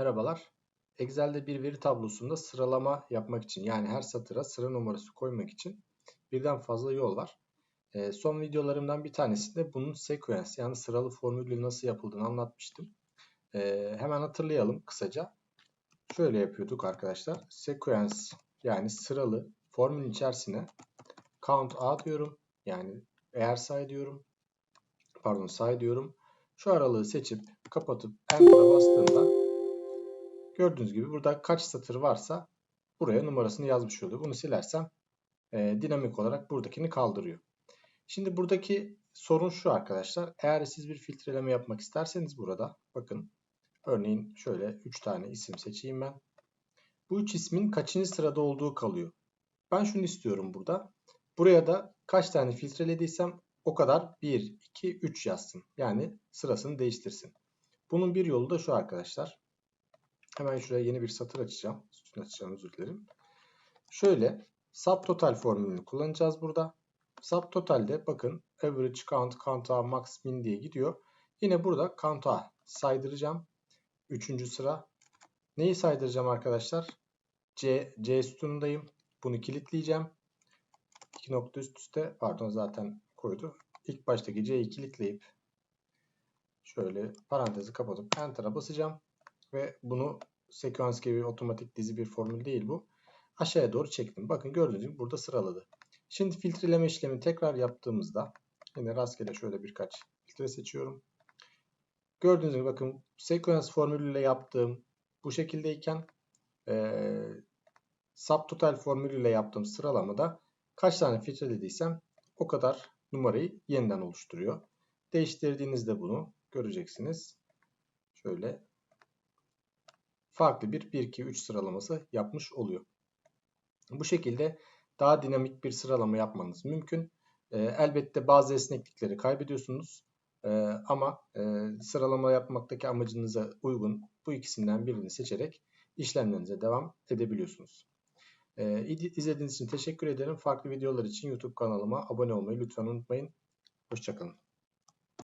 Merhabalar. Excel'de bir veri tablosunda sıralama yapmak için yani her satıra sıra numarası koymak için birden fazla yol var. E, son videolarımdan bir tanesinde bunun sequence yani sıralı formülü nasıl yapıldığını anlatmıştım. E, hemen hatırlayalım kısaca. Şöyle yapıyorduk arkadaşlar. Sequence yani sıralı formülün içerisine count a diyorum. Yani eğer say diyorum. Pardon say diyorum. Şu aralığı seçip kapatıp enter'a bastığımda Gördüğünüz gibi burada kaç satır varsa buraya numarasını yazmış oluyor. Bunu silersem e, dinamik olarak buradakini kaldırıyor. Şimdi buradaki sorun şu arkadaşlar. Eğer siz bir filtreleme yapmak isterseniz burada bakın örneğin şöyle 3 tane isim seçeyim ben. Bu 3 ismin kaçıncı sırada olduğu kalıyor. Ben şunu istiyorum burada. Buraya da kaç tane filtrelediysem o kadar 1, 2, 3 yazsın. Yani sırasını değiştirsin. Bunun bir yolu da şu arkadaşlar. Hemen şuraya yeni bir satır açacağım. Sütun açacağım özür dilerim. Şöyle subtotal formülünü kullanacağız burada. Subtotal'de bakın average count, count A, max min diye gidiyor. Yine burada count A saydıracağım. Üçüncü sıra. Neyi saydıracağım arkadaşlar? C, C sütunundayım. Bunu kilitleyeceğim. İki nokta üst üste pardon zaten koydu. İlk baştaki C'yi kilitleyip şöyle parantezi kapatıp Enter'a basacağım ve bunu sekans gibi otomatik dizi bir formül değil bu. Aşağıya doğru çektim. Bakın gördüğünüz gibi burada sıraladı. Şimdi filtreleme işlemini tekrar yaptığımızda yine rastgele şöyle birkaç filtre seçiyorum. Gördüğünüz gibi bakın sekans formülüyle yaptığım bu şekildeyken e, subtotal formülüyle yaptığım sıralamada kaç tane filtrelediysem o kadar numarayı yeniden oluşturuyor. Değiştirdiğinizde bunu göreceksiniz. Şöyle farklı bir 1 2 3 sıralaması yapmış oluyor. Bu şekilde daha dinamik bir sıralama yapmanız mümkün. E, elbette bazı esneklikleri kaybediyorsunuz. E, ama e, sıralama yapmaktaki amacınıza uygun bu ikisinden birini seçerek işlemlerinize devam edebiliyorsunuz. E, izlediğiniz için teşekkür ederim. Farklı videolar için YouTube kanalıma abone olmayı lütfen unutmayın. Hoşçakalın.